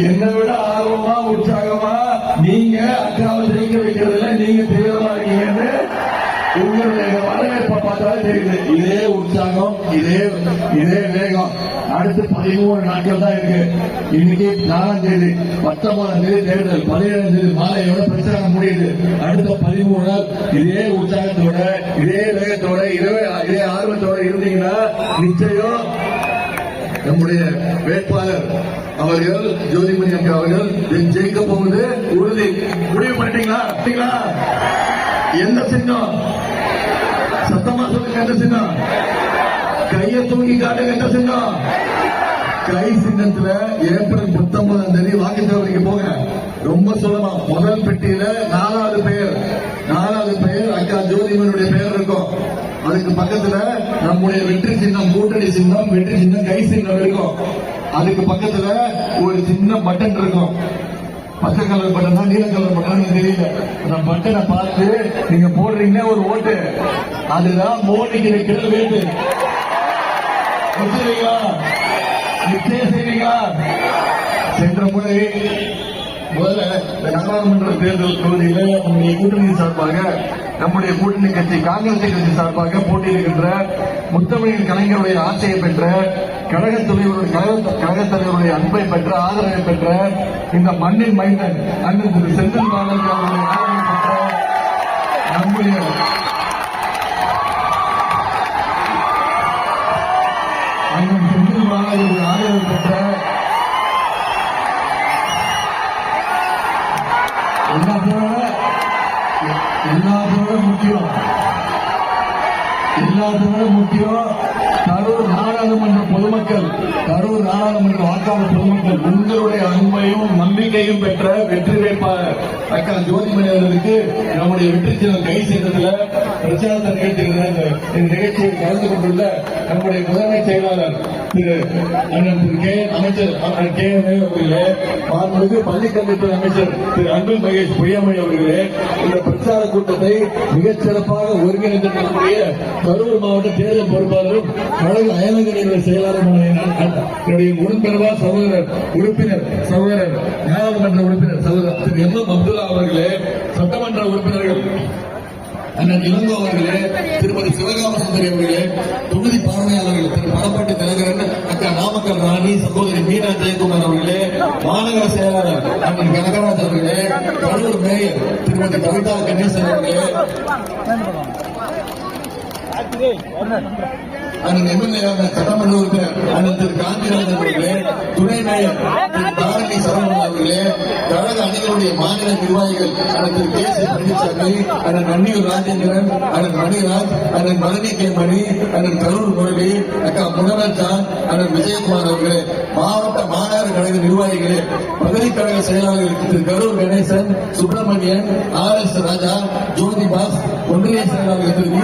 என்னை விட ஆர்வமா உற்சாகமா நீங்க அக்காவை ஜெயிக்க வைக்கிறதுல நீங்க தீவிரமா இருக்கீங்கன்னு உங்களுடைய வரவேற்ப பார்த்தாலே தெரியுது. இதே உற்சாகம் இதே இதே வேகம். அடுத்து பதிமூணு நாட்கள் தான் இருக்கு. இன்னைக்கு நாலாம் தேதி பத்தொன்பதாம் தேதி தேர்தல் பதினேழாம் தேதி மாலையோட பிரச்சாரம் முடியுது. அடுத்த பதிமூணு நாள் இதே உற்சாகத்தோட இதே வேகத்தோட இதே இதே ஆர்வத்தோட இருந்தீங்கன்னா நிச்சயம் நம்முடைய வேட்பாளர் அவர்கள் ஜோதிமணி அக்கா அவர்கள் ஜெயிக்க போவது உறுதி. முடிவு பண்ணிட்டீங்களா? எந்த சின்னம்? சத்தமா சொல்லுங்க எந்த சின்னம்? கையை தூக்கி காட்டுங்க எந்த சின்னம்? கை சின்னத்துல ஏப்ரல் பத்தொன்பதாம் தேதி வாக்குச்சாவடிக்கு போங்க ரொம்ப சுலபம். முதல் பெட்டியில நாலாவது பெயர். நாலாவது பெயர் அக்கா ஜோதிமனுடைய பெயர் இருக்கும். அதுக்கு பக்கத்துல நம்முடைய வெற்றி சின்னம் கூட்டணி சின்னம் வெற்றி சின்னம் கை சின்னம் இருக்கும். அதுக்கு பக்கத்துல ஒரு சின்ன பட்டன் இருக்கும். பச்சை கலர் பட்டனா நீல கலர் பட்டனா தெரியல. அந்த பட்டனை பார்த்து நீங்க போடுறீங்க ஒரு ஓட்டு. அதுதான் மோடிக்கு வைக்கிற வேட்டு. நிச்சயம் செய்வீங்களா சென்ற முறை முதல்ல நாடாளுமன்ற தேர்தல் தொகுதியில நம்முடைய கூட்டணி சார்பாக நம்முடைய கூட்டணி கட்சி காங்கிரஸ் கட்சி சார்பாக போட்டியிடுகின்ற முத்தமிழின் கலைஞருடைய ஆசையை பெற்ற கழக தலைவருடைய கழக- தலைவருடைய அன்பை பெற்ற ஆதரவை பெற்ற இந்த மண்ணின் மைந்தன் அண்ணன் திரு செந்தில் பாலாஜி அவருடைய ஆதரவை பெற்ற நம்முடைய அண்ணன் செந்தில் பாலாஜி ஆதரவு எல்லாத்தோட எல்லாத்தோட முக்கியம். எல்லாத்தோட முக்கியம் கரூர் நாடாளுமன்ற பொதுமக்கள் கரூர் நாடாளுமன்ற வாக்காளர் பொதுமக்கள் உங்களுடைய அன்பையும் நம்பிக்கையும் பெற்ற வெற்றி வேட்பாளர் அக்கா ஜோதிமணி அவர்களுக்கு நம்முடைய வெற்றி சின்னம் கை சேர்ந்ததுல பிரச்சாரத்தை நிகழ்த்துகிற இந்த நிகழ்ச்சியில் கலந்து கொண்டுள்ள நம்முடைய முதன்மை செயலாளர் திரு அண்ணன் திரு கே அமைச்சர் அண்ணன் கே என் அவர்களே மாண்புமிகு பள்ளிக்கல்வித்துறை அமைச்சர் திரு அன்பில் மகேஷ் பொய்யாமணி அவர்களே இந்த பிரச்சார கூட்டத்தை மிகச் சிறப்பாக ஒருங்கிணைந்திருக்கக்கூடிய கரூர் மாவட்ட தேர்தல் பொறுப்பாளரும் கழக அயலகநிலை செயலாளருமான என்னுடைய உடன்பிறவா சகோதரர் உறுப்பினர் சகோதரர் நாடாளுமன்ற உறுப்பினர் சகோதரர் திரு எம் எம் அப்துல்லா அவர்களே சட்டமன்ற உறுப்பினர்கள் அண்ணன் இளங்கோ அவர்களே திருமதி சிவகாம சுந்தரி அவர்களே தொகுதி பார்வையாளர்கள் திரு பணப்பட்டி தினகரன் அக்கா நாமக்கல் ராணி சகோதரி மீனா ஜெயக்குமார் அவர்களே மாநகர செயலாளர் அண்ணன் கனகராஜ் அவர்களே கடலூர் மேயர் திருமதி கவிதா கணேசன் அவர்களே. அண்ணன் எம்எல்ஏ சட்டமன்ற உறுப்பினர் அண்ணன் திரு காந்திராஜன் அவர்களே துணை மேயர் கழக மாநில நிர்வாகிகள் அண்ணன் திரு கே சி பழனிசாமி அண்ணன் மன்னியூர் ராஜேந்திரன் அண்ணன் மணிராஜ் அண்ணன் மரணி கே மணி அண்ணன் கரூர் முரளி அக்கா முனரஞ்சான் அண்ணன் விஜயகுமார் அவர்களே மாவட்ட மாநகர கழக நிர்வாகிகளே பகுதி கழக செயலாளர்கள் திரு கரூர் கணேசன் சுப்பிரமணியன் ஆர் எஸ் ராஜா ஜோதிபாஸ் ஒன்றிய செயலாளர்கள் திரு வி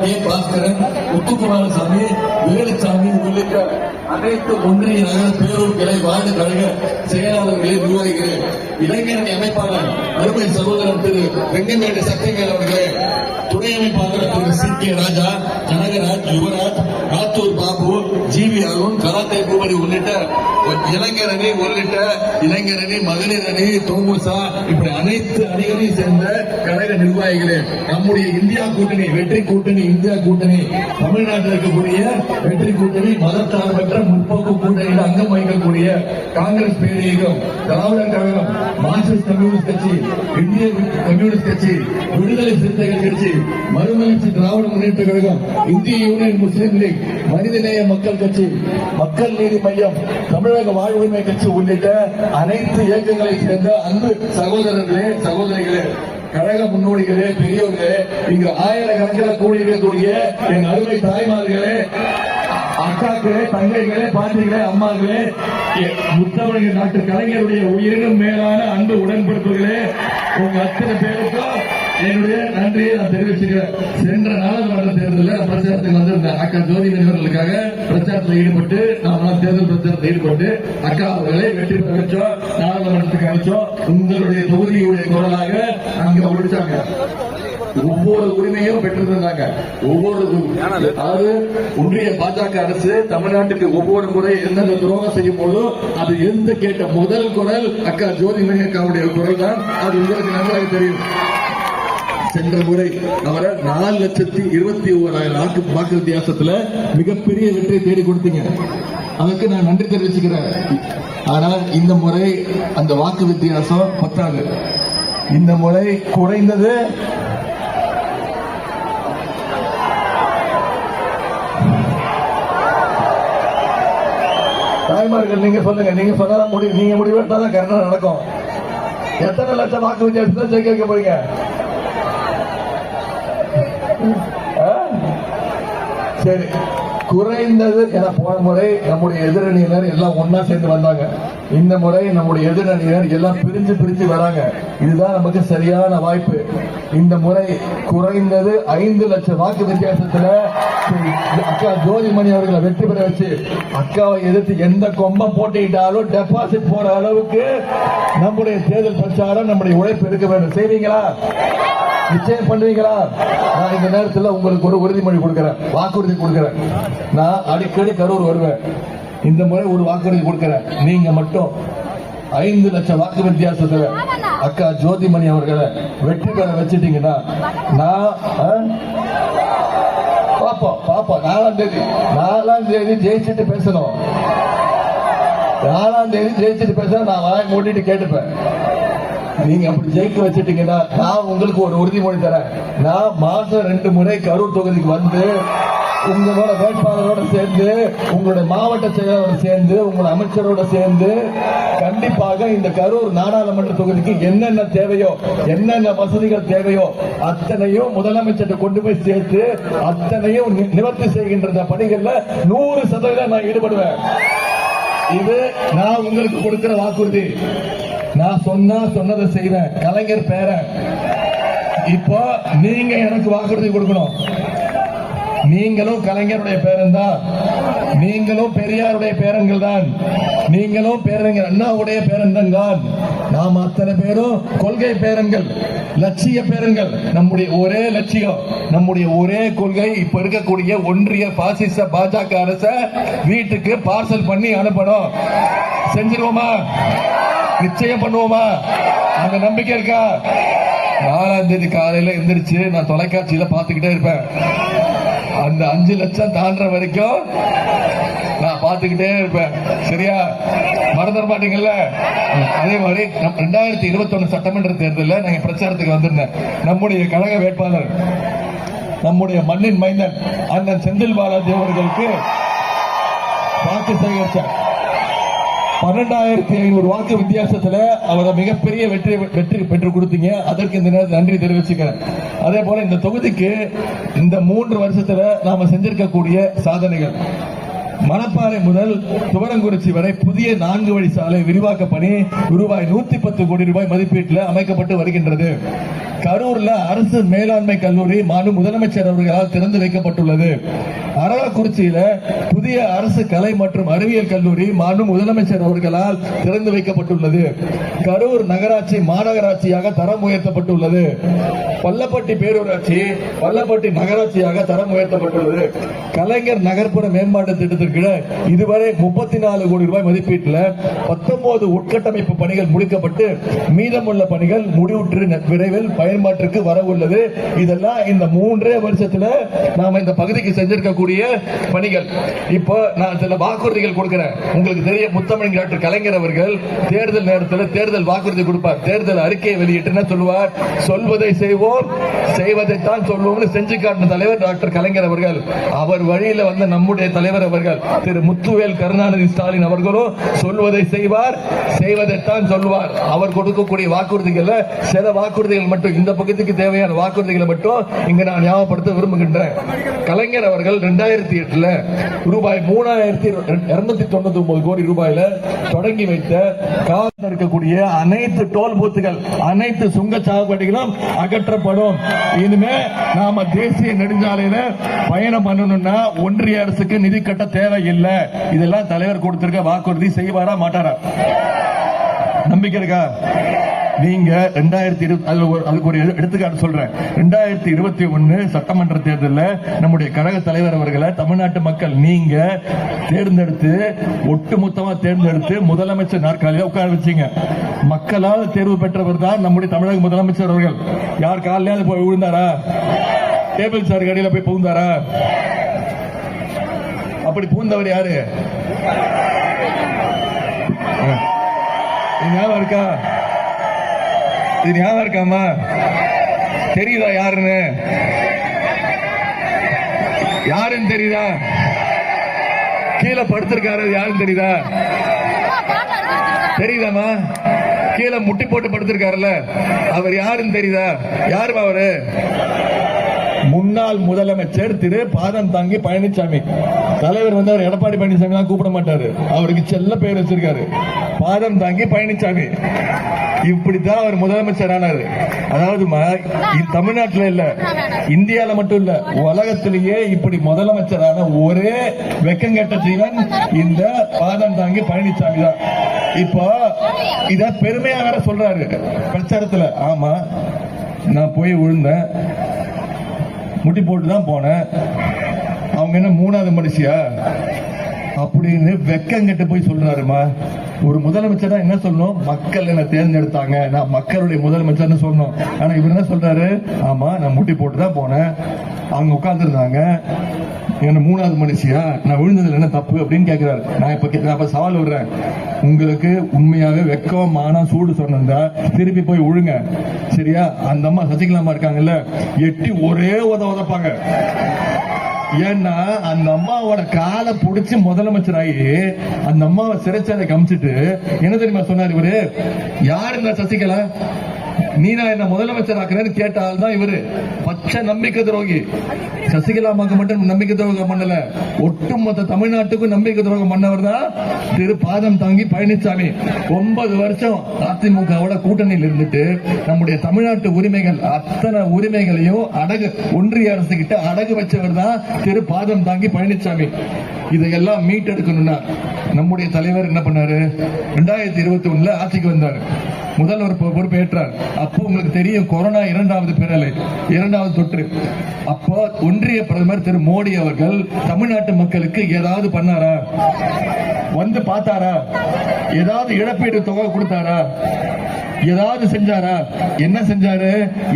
கே. பாஸ்கரன் முத்துக்குமாரசாமி வேலுசாமி உள்ளிட்ட அனைத்து ஒன்றிய நகர பேரூர் கிளை வார்டு கழக செயலாளர்களை நிர்வகிக்கிறேன். இளைஞரணி அமைப்பாளர் அருமை சகோதரர் திரு வெங்கமேடு சக்திவேல் அவர்களே துணை அமைப்பாளர் திரு C. K. Raja Kanagaraj Yuvaraj Attur Babu GV Arun karate Boopathi உள்ளிட்ட இளைஞரணி உள்ளிட்ட இளைஞரணி அணி மகளிர் அணி தோமுசா இப்படி அனைத்து அணிகளையும் சேர்ந்த கழக நிர்வாகிகளே நம்முடைய இந்தியா கூட்டணி வெற்றி கூட்டணி இந்தியா கூட்டணி தமிழ்நாட்டில் இருக்கக்கூடிய வெற்றி கூட்டணி மதத்தார்பற்ற முற்போக்கு கூட்டணியில் அங்கம் வகிக்கக்கூடிய காங்கிரஸ் பேரியகம் திராவிடர் கழகம் மார்க்சிஸ்ட் கம்யூனிஸ்ட் கட்சி இந்திய கம்யூனிஸ்ட் கட்சி விடுதலை சிறுத்தைகள் கட்சி மறுமலர்ச்சி திராவிட முன்னேற்ற கழகம் இந்திய யூனியன் முஸ்லீம் லீக் மனிதநேய மக்கள் கட்சி மக்கள் நீதி மையம் தமிழக வாழ்வுரிமை கட்சி உள்ளிட்ட அனைத்து இயக்கங்களை சேர்ந்த அன்பு சகோதரர்களே சகோதரிகளே கழக முன்னோடிகளே பெரியவர்களே இங்கு ஆயிரக்கணக்கில் கூடியிருக்கக்கூடிய என் அருமை தாய்மார்களே அக்காக்களே தங்கைகளே பாட்டிகளே அம்மாக்களே எ- முத்தமிழக நாட்டு கலைஞருடைய உயிரினும் மேலான அன்பு உடன்படுப்புகளே உங்க அத்தனை பேருக்கும் என்னுடைய நன்றியை நான் தெரிவிச்சுக்கிறேன். சென்ற நாடாளுமன்ற தேர்தலில் பிரச்சாரத்தில் பிரச்சாரத்துக்கு வந்திருந்தேன் அக்கா ஜோதி நிறுவனங்களுக்காக பிரச்சாரத்தில் ஈடுபட்டு நாமெல்லாம் தேர்தல் பிரச்சாரத்தில் ஈடுபட்டு அக்கா அவர்களை வெற்றி பெற வச்சோம் நாடாளுமன்றத்துக்கு அழைச்சோம் உங்களுடைய தொகுதியுடைய குரலாக அங்க ஒழிச்சாங்க ஒவ்வொரு உரிமையும் பெற்றிருந்தாங்க. ஒவ்வொரு அதாவது ஒன்றிய பாஜக அரசு தமிழ்நாட்டுக்கு ஒவ்வொரு முறை எந்தெந்த துரோகம் செய்யும் போதும் அது எந்த கேட்ட முதல் குரல் அக்கா ஜோதிமணி அக்காவுடைய குரல் தான். அது உங்களுக்கு நன்றாக தெரியும். சென்ற முறை. அவரை நாலு லட்சத்தி இருபத்தி ஓராயிரம் வாக்கு வாக்கு வித்தியாசத்துல மிகப்பெரிய வெற்றியை தேடி கொடுத்தீங்க. அதுக்கு நான் நன்றி தெரிவிச்சுக்கிறேன். ஆனால் இந்த முறை அந்த வாக்கு வித்தியாசம் பத்தாது. இந்த முறை குறைந்தது தாய்மார்கள் நீங்க சொல்லுங்க. நீங்க சொன்னாதான் முடிவு. நீங்க முடிவு எடுத்தாதான் கரெக்டா நடக்கும். எத்தனை லட்சம் வாக்கு வித்தியாசத்தை ஜெயிக்க வைக்க போறீங்க? சரி. குறைந்தது என போன முறை நம்முடைய எதிரணியினர் எல்லாம் ஒன்னா சேர்ந்து வந்தாங்க. இந்த முறை நம்முடைய எதிரணியினர் எல்லாம் பிரிஞ்சு பிரிஞ்சு வராங்க. இதுதான் நமக்கு சரியான வாய்ப்பு. இந்த முறை குறைந்தது ஐந்து லட்சம் வாக்கு வித்தியாசத்துல அக்கா ஜோதிமணி அவர்களை வெற்றி பெற வச்சு அக்காவை எதிர்த்து எந்த கொம்பம் போட்டிட்டாலும் டெபாசிட் போற அளவுக்கு நம்முடைய தேர்தல் பிரச்சாரம் நம்முடைய உழைப்பு இருக்க வேண்டும். செய்வீங்களா? நிச்சயம் பண்ணுவீங்களா? நான் இந்த நேரத்தில் உங்களுக்கு ஒரு உறுதிமொழி கொடுக்கிறேன். வாக்குறுதி கொடுக்கிறேன். நான் அடிக்கடி கரூர் வருவேன். இந்த முறை ஒரு வாக்குறுதி கொடுக்கிறேன். நீங்க மட்டும் ஐந்து லட்சம் வாக்கு வித்தியாசத்தில் அக்கா ஜோதிமணி அவர்களை வெற்றி பெற வச்சுட்டீங்கன்னா நான் ஆ? பாப்போம் பாப்போம். நாலாம் தேதி நாலாம் தேதி ஜெயிச்சுட்டு பேசணும். நாலாம் தேதி ஜெயிச்சுட்டு பேச நான் வாய் மூடிட்டு கேட்டுப்பேன். நீங்க அப்படி ஜெயிக்க வச்சிட்டீங்கன்னா நான் உங்களுக்கு ஒரு உறுதிமொழி தரேன். நான் மாசம் ரெண்டு முறை கரூர் தொகுதிக்கு வந்து உங்களோட வேட்பாளரோட சேர்ந்து உங்களுடைய மாவட்ட செயலாளரோட சேர்ந்து உங்களோட அமைச்சரோட சேர்ந்து கண்டிப்பாக இந்த கரூர் நாடாளுமன்ற தொகுதிக்கு என்னென்ன தேவையோ என்னென்ன வசதிகள் தேவையோ அத்தனையும் முதலமைச்சர்கிட்ட கொண்டு போய் சேர்த்து அத்தனையும் நி- நிவர்த்தி செய்கின்ற பணிகள்ல நூறு சதவீதம் நான் ஈடுபடுவேன். இது நான் உங்களுக்கு கொடுக்கிற வாக்குறுதி. நான் சொன்னா சொன்னதை செய்வேன் கலைஞர் பேரன் இப்போ நீங்க எனக்கு வாக்குறுதி கொடுக்கணும். நீங்களும் கலைஞருடைய பேரன் தான் நீங்களும் பெரியாருடைய பேரன்கள் தான் நீங்களும் பேரறிஞர் அண்ணாவுடைய பேரன் தான் நாம் அத்தனை பேரும் கொள்கை பேரன்கள் லட்சிய பேரன்கள். நம்முடைய ஒரே லட்சியம் நம்முடைய ஒரே கொள்கை இப்ப இருக்கக்கூடிய ஒன்றிய பாசிச பாஜக அரச வீட்டுக்கு பார்சல் பண்ணி அனுப்பணும். செஞ்சிருவோமா? நிச்சயம் பண்ணுவோமா? அந்த நம்பிக்கை இருக்கா? நாலாம் தேதி காலையில எந்திரிச்சு நான் தொலைக்காட்சியில பாத்துக்கிட்டே இருப்பேன். அந்த அஞ்சு லட்சம் தாண்டுற வரைக்கும் பார்த்துக்கிட்டே இருப்பேன் சரியா? மறந்துட மாட்டீங்கல்ல? அதே மாதிரி ரெண்டாயிரத்தி இருபத்தி ஒண்ணு சட்டமன்ற தேர்தலில் நாங்கள் பிரச்சாரத்துக்கு வந்திருந்தேன். நம்முடைய கழக வேட்பாளர் நம்முடைய மண்ணின் மைந்தன் அண்ணன் செந்தில் பாலாஜி அவர்களுக்கு வாக்கு சேகரிச்சார். பன்னெண்டாயிரத்தி ஐநூறு வாக்கு வித்தியாசத்துல அவரை மிகப்பெரிய வெற்றி வெற்றி பெற்று கொடுத்தீங்க. அதற்கு இந்த நேரத்தில் நன்றி தெரிவிச்சுக்கிறேன். அதே போல இந்த தொகுதிக்கு இந்த மூன்று வருஷத்துல நாம செஞ்சிருக்கக்கூடிய சாதனைகள். மணப்பாறை முதல் துவரங்குறிச்சி வரை புதிய நான்கு வழி சாலை விரிவாக்க பணி ரூபாய் நூத்தி பத்து கோடி ரூபாய் மதிப்பீட்டில் அமைக்கப்பட்டு வருகின்றது. கரூர்ல அரசு மேலாண்மை கல்லூரி மாநில முதலமைச்சர் அவர்களால் திறந்து வைக்கப்பட்டுள்ளது. அரவக்குறிச்சியில புதிய அரசு கலை மற்றும் அறிவியல் கல்லூரி மாநில முதலமைச்சர் அவர்களால் திறந்து வைக்கப்பட்டுள்ளது. கரூர் நகராட்சி மாநகராட்சியாக தரம் உயர்த்தப்பட்டுள்ளது. பள்ளப்பட்டி பேரூராட்சி பள்ளப்பட்டி நகராட்சியாக தரம் உயர்த்தப்பட்டுள்ளது. கலைஞர் நகர்ப்புற மேம்பாட்டு திட்டத்திற்கு இதுவரை முப்பத்தி நாலு கோடி ரூபாய் மதிப்பீட்டில் பத்தொன்பது உட்கட்டமைப்பு பணிகள் முடிக்கப்பட்டு மீதமுள்ள பணிகள் முடிவுற்று விரைவில் பயன்பாட்டிற்கு வர உள்ளது. இதெல்லாம் இந்த மூன்றே வருஷத்துல நாம இந்த பகுதிக்கு செஞ்சிருக்கக்கூடிய பணிகள். இப்போ நான் சில வாக்குறுதிகள் கொடுக்கிறேன். உங்களுக்கு தெரிய முத்தமிழ் டாக்டர் கலைஞர் அவர்கள் தேர்தல் நேரத்தில் தேர்தல் வாக்குறுதி கொடுப்பார். தேர்தல் அறிக்கையை வெளியிட்டு சொல்லுவார். சொல்வதை செய்வோம் செய்வதைத்தான் சொல்வோம்னு செஞ்சு காட்டின தலைவர் டாக்டர் கலைஞர் அவர்கள். அவர் வழியில் வந்த நம்முடைய தலைவர் அவர்கள். திரு முத்துவேல் கருணாநிதி ஸ்டாலின் அவர்களும் சொல்வதை செய்வார் செய்வதைத்தான் சொல்வார் அவர் கொடுக்கக்கூடிய வாக்குறுதிகள்ல சில வாக்குறுதிகள் மட்டும் இந்த பக்கத்துக்கு தேவையான வாக்குறுதிகளை மட்டும் இங்க நான் ஞாபகப்படுத்த விரும்புகின்றேன். கலைஞர் அவர்கள் ரெண்டாயிரத்தி எட்டுல ரூபாய் மூணாயிரத்தி இருநூத்தி தொண்ணூத்தி ஒன்பது கோடி ரூபாயில தொடங்கி வைத்த காவல் இருக்கக்கூடிய அனைத்து டோல் பூத்துகள் அனைத்து சுங்க சாகுபடிகளும் அகற்றப்படும். இனிமே நாம தேசிய நெடுஞ்சாலையில பயணம் பண்ணணும்னா ஒன்றிய அரசுக்கு நிதி கட்ட தேவையில்லை. இதெல்லாம் தலைவர் கொடுத்திருக்க வாக்குறுதி செய்வாரா மாட்டாரா? நம்பிக்கை இருக்கா? நீங்க ரெண்டாயிரத்தி இருபத்தி அதுல அதுக்கு ஒரு எடுத்துக்காட்டு சொல்றேன். ரெண்டாயிரத்தி இருபத்தி ஒன்னு சட்டமன்ற தேர்தலில் நம்முடைய கழக தலைவர் அவர்களை தமிழ்நாட்டு மக்கள் நீங்க தேர்ந்தெடுத்து ஒட்டுமொத்தமா தேர்ந்தெடுத்து முதலமைச்சர் நாற்காலியில உட்கார வச்சீங்க. மக்களால் தேர்வு பெற்றவர் தான் நம்முடைய தமிழக முதலமைச்சர் அவர்கள். யார் காலையில போய் விழுந்தாரா? டேபிள் சார் கடையில போய் புகுந்தாரா? அப்படி பூந்தவர் யாரு? ஞாபகம் இருக்கா? இது ஞாபகம் இருக்காமா தெரியுதா யாருன்னு? யாருன்னு தெரியுதா? கீழே படுத்திருக்காரு யாருன்னு தெரியுதா? தெரியுதாமா கீழே முட்டி போட்டு படுத்திருக்காருல்ல. அவர் யாருன்னு தெரியுதா? யாருமா அவரு? முன்னாள் முதலமைச்சர் திரு பாதம் தாங்கி பழனிசாமி தலைவர் வந்து அவர் எடப்பாடி பழனிசாமி தான் கூப்பிட மாட்டாரு. அவருக்கு செல்ல பெயர் வச்சிருக்காரு. பாதம் தாங்கி பழனிசாமி இப்படித்தான் அவர் முதலமைச்சர் ஆனாரு. அதாவது தமிழ்நாட்டில் இல்ல. இந்தியால மட்டும் இல்ல. உலகத்திலேயே இப்படி முதலமைச்சரான ஒரே வெக்கங்கெட்ட ஜீவன் இந்த பாதம் தாங்கி பழனிசாமி தான். இப்போ இத பெருமையா வேற சொல்றாரு பிரச்சாரத்துல. ஆமா நான் போய் விழுந்தேன் முட்டி போட்டு தான் போனேன். அவங்க என்ன மூணாவது மனுஷியா? அப்படின்னு வெக்கங்கிட்ட போய் சொல்றாருமா. ஒரு முதலமைச்சர் என்ன சொல்லணும்? மக்கள் என்ன தேர்ந்தெடுத்தாங்க. நான் மக்களுடைய முதலமைச்சர்னு சொல்லணும். ஆனா இவர் என்ன சொல்றாரு? ஆமா நான் முட்டி போட்டு தான் போனேன். அவங்க உட்கார்ந்துருந்தாங்க. என்ன மூணாவது மனுஷியா? நான் விழுந்ததுல என்ன தப்பு அப்படின்னு கேட்கிறாரு நான் இப்ப நான் இப்ப சவால் விடுறேன். உங்களுக்கு உண்மையாவே வெக்கம் மானம் சூடு சொன்னா திருப்பி போய் விழுங்க. சரியா? அந்த அம்மா சசிகலாமா இருக்காங்கல்ல எட்டி ஒரே உத உதப்பாங்க. ஏன்னா அந்த அம்மாவோட காலை பிடிச்சி முதலமைச்சர் ஆகி அந்த அம்மாவை சிறைச்சாலை கமிச்சிட்டு என்ன தெரியுமா சொன்னார் இவரு? யாரு சசிகலா? நான் என்ன முதலமைச்சர் ஆக்குறேன்னு கேட்டால் தான் இவரு. பச்சை நம்பிக்கை துரோகி. சசிகலா மட்டும் நம்பிக்கை துரோகம் பண்ணல. ஒட்டுமொத்த தமிழ்நாட்டுக்கும் நம்பிக்கை துரோகம் பண்ணவர் தான் திரு பாதம் தாங்கி பழனிசாமி. ஒன்பது வருஷம் அதிமுகவோட கூட்டணியில் இருந்துட்டு நம்முடைய தமிழ்நாட்டு உரிமைகள் அத்தனை உரிமைகளையும் அடகு ஒன்றிய அரசு கிட்ட அடகு வச்சவர் தான் திரு பாதம் தாங்கி பழனிசாமி. இதையெல்லாம் மீட்டெடுக்கணும்னா நம்முடைய தலைவர் என்ன பண்ணாரு? ரெண்டாயிரத்தி இருபத்தி ஒண்ணுல ஆட்சிக்கு வந்தாரு. முதல்வர் பொ- பொறுப்பேற்றார். அப்போ உங்களுக்கு தெரியும் கொரோனா இரண்டாவது பிறலை இரண்டாவது தொற்று. அப்போ ஒன்றிய பிரதமர் திரு மோடி அவர்கள் தமிழ்நாட்டு மக்களுக்கு ஏதாவது பண்ணாரா? வந்து பார்த்தாரா? ஏதாவது இழப்பீடு தொகை கொடுத்தாரா? ஏதாவது செஞ்சாரா? என்ன செஞ்சாரு?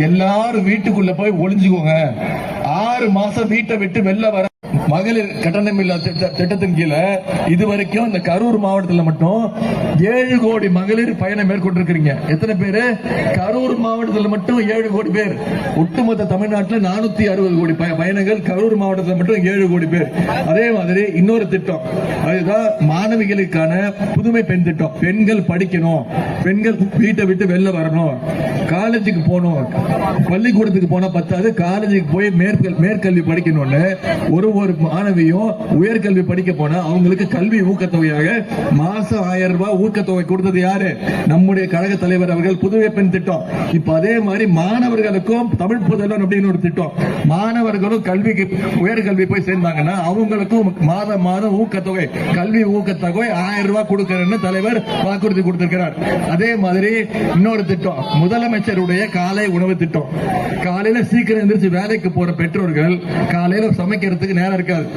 எல்லாரும் வீட்டுக்குள்ள போய் ஒளிஞ்சுக்கோங்க. ஆறு மாசம் வீட்டை விட்டு வெளில வர மகளிர் கட்டணமில்லா திட்ட- திட்டத்தின் கீழே இதுவரைக்கும் இந்த கரூர் மாவட்டத்தில் மட்டும் ஏழு கோடி மகளிர் பயணம் மேற்கொண்டிருக்கிறீங்க. எத்தனை பேர்? கரூர் மாவட்டத்தில் மட்டும் ஏழு கோடி பேர். ஒட்டுமொத்த தமிழ்நாட்டில் நானூத்தி அறுபது கோடி பய- பயணங்கள் கரூர் மாவட்டத்தில் மட்டும் ஏழு கோடி பேர். அதே மாதிரி இன்னொரு திட்டம். அதுதான் மாணவிகளுக்கான புதுமை பெண் திட்டம். பெண்கள் படிக்கணும். பெண்கள் வீட்டை விட்டு வெளில வரணும். காலேஜுக்கு போகணும். பள்ளிக்கூடத்துக்கு போனா பத்தாது. காலேஜுக்கு போய் மேற்கல் மேற்கல்வி படிக்கணும்னு ஒரு ஒரு மாணவியும் உயர்கல்வி படிக்க போன அவங்களுக்கு கல்வி ஊக்கத்தொகையாக மாசம் ஆயிரம் ரூபாய் ஊக்கத்தொகை கொடுத்தது யாரு? நம்முடைய கழக தலைவர் அவர்கள் புதுவை பெண் திட்டம். இப்ப அதே மாதிரி மாணவர்களுக்கும் தமிழ் புதல்வன் அப்படின்னு ஒரு திட்டம். மாணவர்களும் கல்விக்கு உயர்கல்வி போய் சேர்ந்தாங்கன்னா அவங்களுக்கும் மாதம் மாதம் ஊக்கத்தொகை கல்வி ஊக்கத்தொகை ஆயிரம் ரூபாய் கொடுக்கிறேன்னு தலைவர் வாக்குறுதி கொடுத்திருக்கிறார். அதே மாதிரி இன்னொரு திட்டம் முதலமைச்சருடைய காலை உணவு திட்டம். காலையில சீக்கிரம் எந்திரிச்சு வேலைக்கு போற பெற்றோர்கள் காலையில சமைக்கிறதுக்கு நேரம் இருக்காது.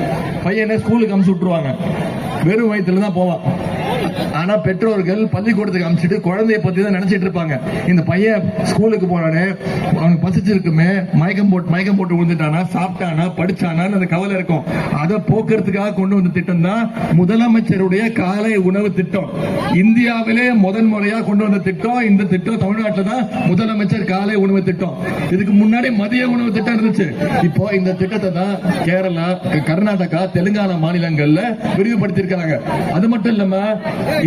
பையனை ஸ்கூலுக்கு அமுச்சு விட்டுருவாங்க. வெறும் வயிற்றுல தான் போவான். ஆனா பெற்றோர்கள் பள்ளிக்கூடத்துக்கு அனுப்பிச்சிட்டு குழந்தைய பத்தி தான் நினைச்சிட்டு இருப்பாங்க. இந்த பையன் ஸ்கூலுக்கு போனானே அவனுக்கு பசிச்சிருக்குமே மயக்கம் போட்டு மயக்கம் போட்டு விழுந்துட்டானா சாப்பிட்டானா படிச்சானான்னு அந்த கவலை இருக்கும். அதை போக்குறதுக்காக கொண்டு வந்த திட்டம் தான் முதலமைச்சருடைய காலை உணவு திட்டம். இந்தியாவிலே முதன் முறையா கொண்டு வந்த திட்டம் இந்த திட்டம் தமிழ்நாட்டில் தான் முதலமைச்சர் காலை உணவு திட்டம். இதுக்கு முன்னாடி மதிய உணவு திட்டம் இருந்துச்சு. இப்போ இந்த திட்டத்தை தான் கேரளா கர்நாடகா தெலுங்கானா மாநிலங்கள்ல விரிவுபடுத்தியிருக்காங்க அது மட்டும் இல்லாம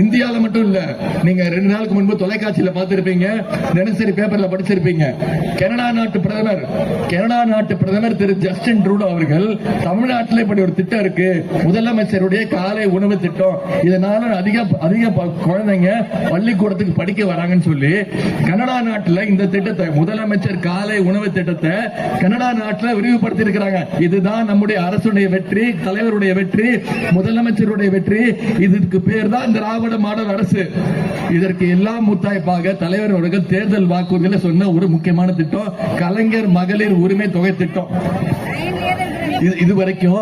இந்தியால மட்டும் இல்ல நீங்க ரெண்டு நாளுக்கு முன்பு தொலைக்காட்சியில பார்த்திருப்பீங்க தினசரி பேப்பர்ல படிச்சிருப்பீங்க. கனடா நாட்டு பிரதமர் கனடா நாட்டு பிரதமர் திரு ஜஸ்டின் ட்ரூடோ அவர்கள் தமிழ்நாட்டில் இப்படி ஒரு திட்டம் இருக்கு. முதலமைச்சருடைய காலை உணவு திட்டம். இதனால அதிக அதிக குழந்தைங்க பள்ளிக்கூடத்துக்கு படிக்க வராங்கன்னு சொல்லி கனடா நாட்டில் இந்த திட்டத்தை முதலமைச்சர் காலை உணவு திட்டத்தை கனடா நாட்டில் விரிவுபடுத்தி இருக்கிறாங்க இதுதான் நம்முடைய அரசு ஸ்டாலினுடைய வெற்றி தலைவருடைய வெற்றி முதலமைச்சருடைய வெற்றி இதற்கு பேர் தான் திராவிட மாடல் அரசு. இதற்கு எல்லாம் முத்தாய்ப்பாக தலைவர் அவர்கள் தேர்தல் வாக்குறுதியில் சொன்ன ஒரு முக்கியமான திட்டம் கலைஞர் மகளிர் உரிமை தொகை திட்டம். இது- வரைக்கும்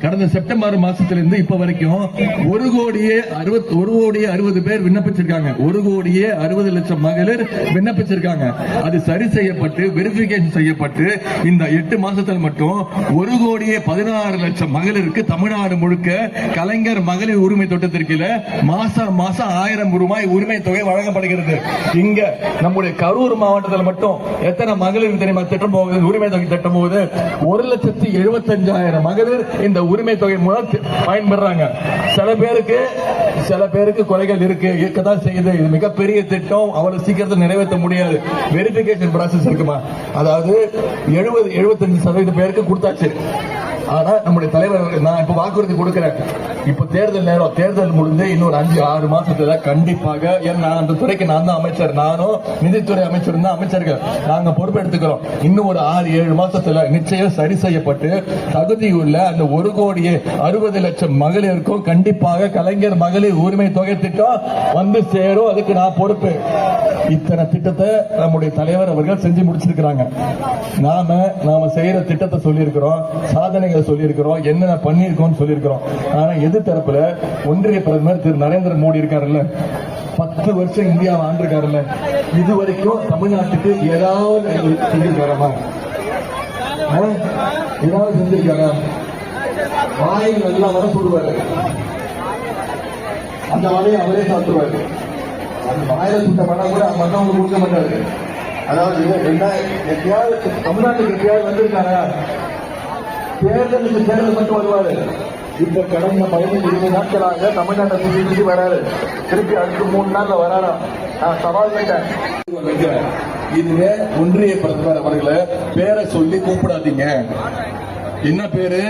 கடந்த செப்டம்பர் மாசத்திலிருந்து இப்ப வரைக்கும் ஒரு கோடியே அறுபத்தி ஒரு கோடியே அறுபது பேர் விண்ணப்பிச்சிருக்காங்க. ஒரு கோடியே அறுபது லட்சம் மகளிர் விண்ணப்பிச்சிருக்காங்க. அது சரி செய்யப்பட்டு வெரிபிகேஷன் செய்யப்பட்டு இந்த எட்டு மாசத்தில் மட்டும் ஒரு கோடியே பதினாறு லட்சம் மகளிருக்கு தமிழ்நாடு முழுக்க கலைஞர் மகளிர் உரிமை திட்டத்திற்குல மாசம் மாசம் ஆயிரம் ரூபாய் உரிமை தொகை வழங்கப்படுகிறது. இங்க நம்முடைய கரூர் மாவட்டத்தில் மட்டும் எத்தனை மகளிர் தெரியுமா? திட்டம் போகுது உரிமை தொகை திட்டம் போகுது. ஒரு லட்சத்தி எழுபத்தஞ்சாயிரம் மகளிர் இந்த உரிமை தொகை மூலம் பயன்பெறாங்க. சில பேருக்கு சில பேருக்கு கொலைகள் இருக்கு இருக்கதான் செய்யுது. இது மிகப்பெரிய திட்டம். அவ்வளவு சீக்கிரத்தில் நிறைவேற்ற முடியாது. வெரிபிகேஷன் ப்ராசஸ் இருக்குமா? அதாவது எழுபது எழுபத்தஞ்சு சதவீத பேருக்கு கொடுத்தாச்சு. ஆனா நம்முடைய தலைவர் நான் இப்ப வாக்குறுதி கொடுக்கிறேன். இப்ப தேர்தல் நேரம் தேர்தல் முடிந்து இன்னொரு அஞ்சு ஆறு மாசத்துல கண்டிப்பாக ஏன்னா நான் அந்த துறைக்கு நான் தான் அமைச்சர். நானும் நிதித்துறை அமைச்சர் தான் அமைச்சர்கள். நாங்க பொறுப்பெடுத்துக்கிறோம். இன்னும் ஒரு ஆறு ஏழு மாசத்துல நிச்சயம் சரி செய்யப்பட்டு தகுதியுள்ள அந்த ஒரு கோடியே அறுபது லட்சம் மகளிருக்கும் கண்டிப்பாக கலைஞர் மகளிர் உரிமை தொகை திட்டம் வந்து சேரும். அதுக்கு நான் பொறுப்பு. இத்தனை திட்டத்தை நம்முடைய தலைவர் அவர்கள் செஞ்சு முடிச்சிருக்கிறாங்க. நாம நாம செய்யற திட்டத்தை சொல்லியிருக்கிறோம். சாதனை சாதனைகளை சொல்லியிருக்கிறோம் என்னென்ன பண்ணியிருக்கோம் சொல்லியிருக்கிறோம். ஆனா எது தரப்புல ஒன்றிய பிரதமர் திரு. நரேந்திர மோடி இருக்காருல்ல. பத்து வருஷம் இந்தியாவை ஆண்டிருக்காருல்ல. இது வரைக்கும் தமிழ்நாட்டுக்கு ஏதாவது செஞ்சிருக்காரமா ஏதாவது செஞ்சிருக்காரா? வாயில் நல்லா வர சொல்லுவாரு. அந்த வாயை அவரே சாப்பிடுவாரு அந்த வாயில சுட்ட பண்ணா கூட மற்றவங்க கொடுக்க மாட்டாரு. அதாவது என்ன எப்பயாவது தமிழ்நாட்டுக்கு எப்பயாவது வந்திருக்காரா? தேர்தலுக்கு தேர்தல் மட்டும் வருவாரு. இப்ப கடந்த பதினைந்து இருபது நாட்களாக தமிழ்நாட்டை சுற்றி சுற்றி வராரு. திருப்பி அடுத்த மூணு நாள்ல வராராம் நான் சவால் கேட்டேன். இதுவே ஒன்றிய பிரதமர் அவர்களை பேரை சொல்லி கூப்பிடாதீங்க. என்ன பேரு?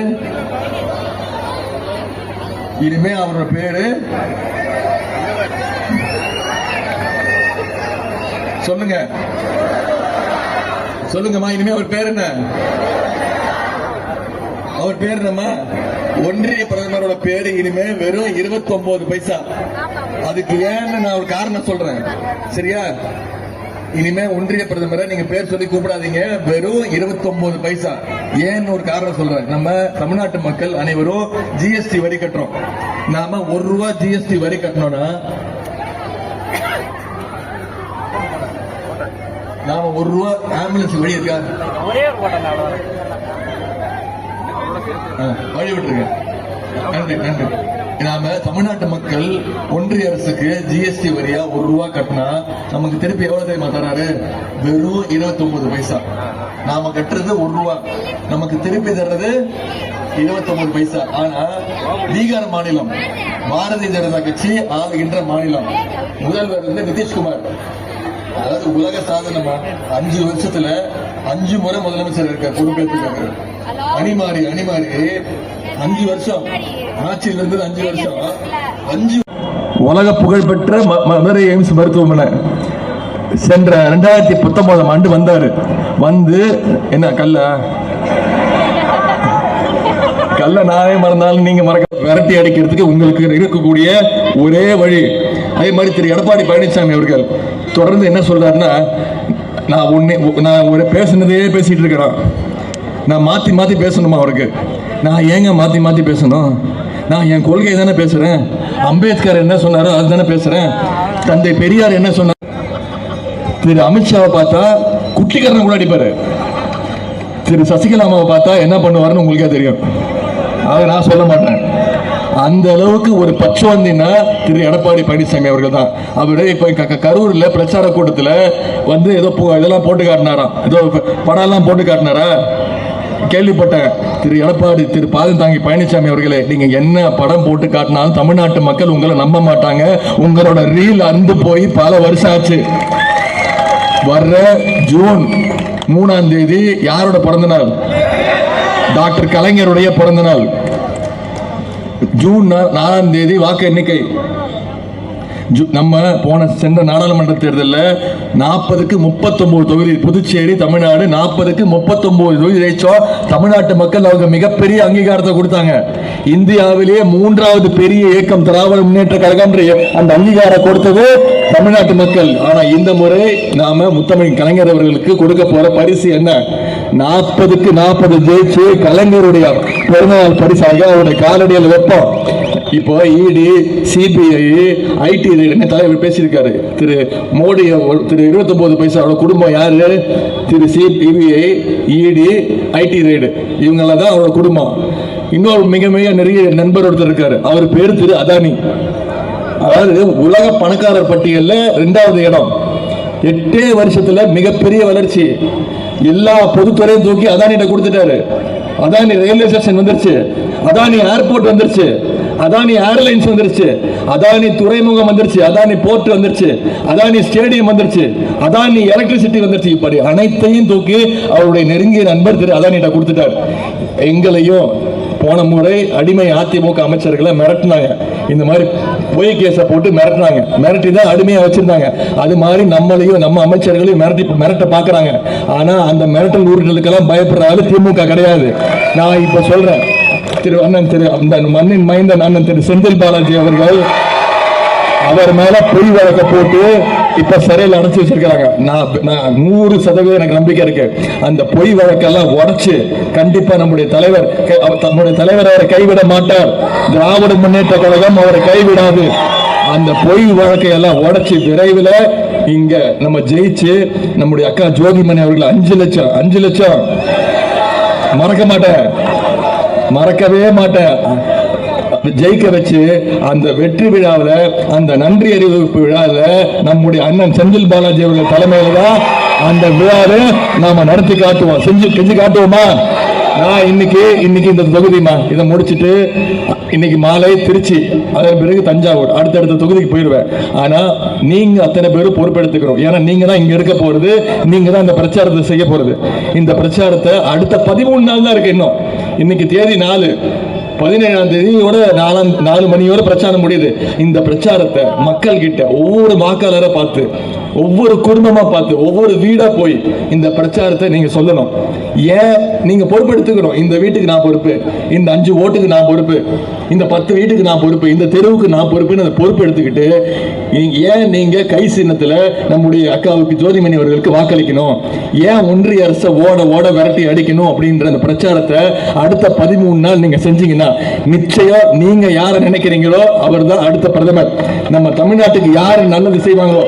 இனிமே அவரோட பேரு சொல்லுங்க. சொல்லுங்கம்மா இனிமே அவர் பேர் என்ன? அவர் பேர் என்னம்மா ஒன்றிய பிரதமரோட பேரு இனிமே வெறும் 29 பைசா. அதுக்கு ஏன்னு நான் ஒரு காரணம் சொல்றேன். சரியா? இனிமே ஒன்றிய பிரதமரை நீங்க பேர் சொல்லி கூப்பிடாதீங்க. வெறும் 29 பைசா. ஏன்னு ஒரு காரணம் சொல்றேன். நம்ம தமிழ்நாட்டு மக்கள் அனைவரும் ஜிஎஸ்டி வரி கட்டுறோம். நாம ஒரு ரூபா ஜிஎஸ்டி வரி கட்டணும்னா நாம ஒரு ரூபா ஆம்புலன்ஸ் வழி இருக்கா? வழி விட்டுருங்க நன்றி நன்றி. நாம தமிழ்நாட்டு மக்கள் ஒன்றிய அரசுக்கு ஜிஎஸ்டி வரியா ஒரு ரூபா கட்டினா நமக்கு திருப்பி எவ்வளவு தெரியுமா தராரு? வெறும் 29 பைசா. நாம கட்டுறது ஒரு ரூபா. நமக்கு திருப்பி தர்றது 29 பைசா. ஆனா பீகார் மாநிலம் பாரதிய ஜனதா கட்சி ஆளுகின்ற மாநிலம் முதல்வர் வந்து நிதிஷ்குமார். அதாவது உலக சாதனமா? அஞ்சு வருஷத்துல அஞ்சு முறை முதலமைச்சர் இருக்க பொறுப்பேற்றிருக்காரு அணிமாறி அணிமாறி அஞ்சு வருஷம். ஆட்சியில் இருந்தது அஞ்சு வருஷம். அஞ்சு உலக புகழ்பெற்ற மதுரை எய்ம்ஸ் மருத்துவமனை. சென்ற ரெண்டாயிரத்தி பத்தொன்பதாம் ஆண்டு வந்தாரு. வந்து என்ன கல்ல? கல்ல நானே மறந்தாலும் நீங்க மறக்க விரட்டி அடிக்கிறதுக்கு உங்களுக்கு இருக்கக்கூடிய ஒரே வழி. அதே மாதிரி திரு எடப்பாடி பழனிசாமி அவர்கள் தொடர்ந்து என்ன சொல்றாருன்னா நான் ஒன்னே நான் ஒரு பேசுனதே பேசிட்டு இருக்கிறேன். நான் மாற்றி மாற்றி பேசணுமா அவருக்கு? நான் ஏங்க மாற்றி மாற்றி பேசணும்? நான் என் கொள்கை தானே பேசுகிறேன் அம்பேத்கர் என்ன சொன்னாரோ அது தானே பேசுகிறேன் தந்தை பெரியார் என்ன சொன்னார்? திரு அமித்ஷாவை பார்த்தா குட்டிக்கரனை கூட அடிப்பார். திரு சசிகலாமாவை பார்த்தா என்ன பண்ணுவாருன்னு உங்களுக்கே தெரியும். அதை நான் சொல்ல மாட்டேன். அந்த அளவுக்கு ஒரு பச்சுவந்தினா திரு எடப்பாடி பழனிசாமி அவர்கள் தான். அவர் இப்போ க- க- பிரச்சார கூட்டத்தில் வந்து ஏதோ இதெல்லாம் போட்டு காட்டினாராம். ஏதோ படம்லாம் போட்டு காட்டினாரா? கேள்விப்பட்டேன் திரு எடப்பாடி திரு பாதந்தாங்கி பழனிசாமி அவர்களே நீங்க என்ன படம் போட்டு காட்டினாலும் தமிழ்நாட்டு மக்கள் உங்களை நம்ப மாட்டாங்க. உங்களோட ரீல் அந்து போய் பல வருஷம் ஆச்சு. வர்ற ஜூன் மூணாம் தேதி யாரோட பிறந்த நாள்? டாக்டர் கலைஞருடைய பிறந்த நாள். ஜூன் நாலாம் தேதி வாக்கு எண்ணிக்கை. நம்ம போன சென்ற நாடாளுமன்ற தேர்தலில் நாற்பதுக்கு முப்பத்தொம்போது தொகுதி புதுச்சேரி தமிழ்நாடு நாற்பதுக்கு முப்பத்தொன்பது தொகுதி ஜெயிச்சோம். தமிழ்நாட்டு மக்கள் அவங்க மிகப்பெரிய அங்கீகாரத்தை கொடுத்தாங்க. இந்தியாவிலேயே மூன்றாவது பெரிய இயக்கம் திராவிட முன்னேற்ற கழகம் அந்த அங்கீகாரம் கொடுத்தது தமிழ்நாட்டு மக்கள். ஆனா இந்த முறை நாம முத்தமிழ் கலைஞர் அவர்களுக்கு கொடுக்க போற பரிசு என்ன? நாற்பதுக்கு நாற்பது ஜெயிச்சு கலைஞருடைய பிறந்தநாள் பரிசாக அவருடைய காலடியில் வைப்போம். இப்போ இடி சிபிஐ ஐடி தலைவர் பேசியிருக்காரு. திரு மோடி திரு திரு இருபத்தொன்பது பைசாவோட குடும்பம் யாரு? திரு சிபிஐ இடி ஐடி ரைடு. இவங்கெல்லாம் தான் அவரோட குடும்பம். இன்னொரு மிக மிக நிறைய நண்பர் ஒருத்தர் இருக்காரு. அவர் பேர் திரு அதானி. அதாவது உலக பணக்காரர் பட்டியலில் ரெண்டாவது இடம். எட்டே வருஷத்துல மிகப்பெரிய வளர்ச்சி. எல்லா பொதுத்துறையும் தூக்கி அதானிட்ட கொடுத்துட்டாரு. அதானி ரயில்வே ஸ்டேஷன் வந்துருச்சு. அதானி ஏர்போர்ட் வந்துருச்சு. அதானி ஏர்லைன்ஸ் வந்துருச்சு. அதானி துறைமுகம் வந்துருச்சு. அதானி போர்ட் வந்துருச்சு. அதானி ஸ்டேடியம் வந்துருச்சு. அதானி எலக்ட்ரிசிட்டி வந்துருச்சு. இப்படி அனைத்தையும் தூக்கி அவருடைய நெருங்கிய நண்பர் திரு அதானிட்ட கொடுத்துட்டார். எங்களையும் போன முறை அடிமை அதிமுக அமைச்சர்களை மிரட்டினாங்க. இந்த மாதிரி பொய் கேஸை போட்டு மிரட்டினாங்க. மிரட்டி தான் அடிமையாக வச்சுருந்தாங்க. அது மாதிரி நம்மளையும் நம்ம அமைச்சர்களையும் மிரட்டி மிரட்ட பார்க்குறாங்க. ஆனால் அந்த மிரட்டல் ஊர்களுக்கெல்லாம் பயப்படுற திமுக கிடையாது. நான் இப்போ சொல்கிறேன் திரு அண்ணன் திரு அந்த மண்ணின் மைந்தன் அண்ணன் திரு செந்தில் பாலாஜி அவர்கள் அவர் மேல பொய் வழக்க போட்டு இப்ப சிறையில் அடைச்சு வச்சிருக்கிறாங்க. நான் நூறு சதவீதம் எனக்கு நம்பிக்கை இருக்கு. அந்த பொய் வழக்கெல்லாம் உடைச்சு கண்டிப்பா நம்முடைய தலைவர் நம்முடைய தலைவர் அவரை கைவிட மாட்டார். திராவிட முன்னேற்ற கழகம் அவரை கைவிடாது. அந்த பொய் வழக்கை எல்லாம் உடைச்சு விரைவில் இங்க நம்ம ஜெயிச்சு நம்முடைய அக்கா ஜோதிமணி அவர்கள் அஞ்சு லட்சம் அஞ்சு லட்சம். மறக்க மாட்டேன். மறக்கவே மாட்டேன். ஜெயிக்க வச்சு அந்த வெற்றி விழாவில் அந்த நன்றி அறிவிப்பு விழாவில் நம்முடைய அண்ணன் செந்தில் பாலாஜி அவர்கள் தலைமையில தான் அந்த விழாவை நாம நடத்தி காட்டுவோம். செஞ்சு செஞ்சு காட்டுவோமா? நான் இன்னைக்கு இன்னைக்கு இந்த தொகுதிமா இதை முடிச்சுட்டு இன்னைக்கு மாலை திருச்சி அதன் பிறகு தஞ்சாவூர் அடுத்தடுத்த தொகுதிக்கு போயிடுவேன். ஆனா நீங்க அத்தனை பேரும் பொறுப்பெடுத்துக்கிறோம் ஏன்னா நீங்க தான் இங்க இருக்க போறது நீங்க தான் இந்த பிரச்சாரத்தை செய்ய போறது. இந்த பிரச்சாரத்தை அடுத்த பதிமூணு நாள் தான் இருக்கு இன்னும். இன்னைக்கு தேதி நாலு. பதினேழாம் தேதியோட நாலாம் நாலு மணியோட பிரச்சாரம் முடியுது. இந்த பிரச்சாரத்தை மக்கள் கிட்ட ஒவ்வொரு வாக்காளரை பார்த்து ஒவ்வொரு குடும்பமா பார்த்து ஒவ்வொரு வீடா போய் இந்த பிரச்சாரத்தை நீங்க சொல்லணும். ஏன் நீங்க பொறுப்பெடுத்துக்கணும்? இந்த வீட்டுக்கு நான் பொறுப்பு இந்த அஞ்சு ஓட்டுக்கு நான் பொறுப்பு இந்த பத்து வீட்டுக்கு நான் பொறுப்பு இந்த தெருவுக்கு நான் பொறுப்புன்னு அந்த பொறுப்பு எடுத்துக்கிட்டு ஏன் நீங்க கை சின்னத்துல நம்முடைய அக்காவுக்கு ஜோதிமணி அவர்களுக்கு வாக்களிக்கணும்? ஏன் ஒன்றிய அரசை ஓட ஓட விரட்டி அடிக்கணும் அப்படின்ற அந்த பிரச்சாரத்தை அடுத்த பதிமூணு நாள் நீங்க செஞ்சீங்கன்னா நிச்சயம் நீங்க யாரை நினைக்கிறீங்களோ அவர் தான் அடுத்த பிரதமர். நம்ம தமிழ்நாட்டுக்கு யார் நல்லது செய்வாங்களோ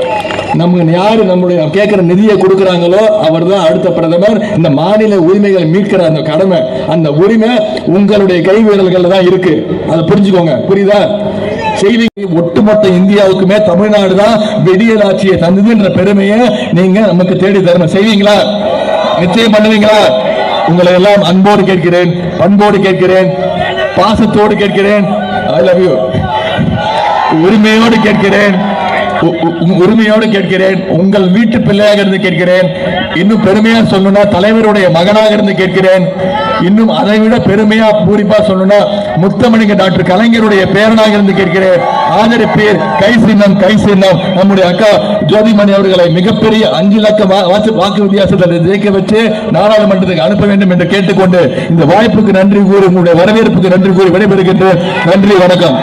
நம்ம யார்? நம்முடைய கேட்கிற நிதியை கொடுக்குறாங்களோ அவர் தான் அடுத்த பிரதமர். இந்த மாநில உரிமைகளை மீட்கிற அந்த கடமை அந்த உரிமை உங்களுடைய கைவிரல்கள்ல தான் இருக்கு. அதை புரிஞ்சுக்கோங்க. புரியுதா? செய்தி ஒட்டுமொத்த இந்தியாவுக்குமே தமிழ்நாடு தான் வெடியல் ஆட்சியை தந்ததுன்ற பெருமையை நீங்க நமக்கு தேடி தரணும். செய்வீங்களா? நிச்சயம் பண்ணுவீங்களா? உங்களை எல்லாம் அன்போடு கேட்கிறேன் பண்போடு கேட்கிறேன் பாசத்தோடு கேட்கிறேன். ஐ லவ் யூ உரிமையோடு கேட்கிறேன். உரிமையோடு கேட்கிறேன். உங்கள் வீட்டு பிள்ளையாக இருந்து கேட்கிறேன். இன்னும் பெருமையா சொல்லணும்னா தலைவருடைய மகனாக இருந்து கேட்கிறேன். இன்னும் அதை விட பெருமையா பூரிப்பா சொல்லணும்னா முத்தமணிங்க டாக்டர் கலைஞருடைய பேரனாக இருந்து கேட்கிறேன். ஆதரிப்பீர். கை சின்னம் கை சின்னம். நம்முடைய அக்கா ஜோதிமணி அவர்களை மிகப்பெரிய அஞ்சு லட்சம் வா- வாக்கு வாக்கு வித்தியாசத்தில் ஜெயிக்க வச்சு நாடாளுமன்றத்துக்கு அனுப்ப வேண்டும் என்று கேட்டுக்கொண்டு இந்த வாய்ப்புக்கு நன்றி கூறி உங்களுடைய வரவேற்புக்கு நன்றி கூறி விடைபெறுகின்றேன். நன்றி வணக்கம்.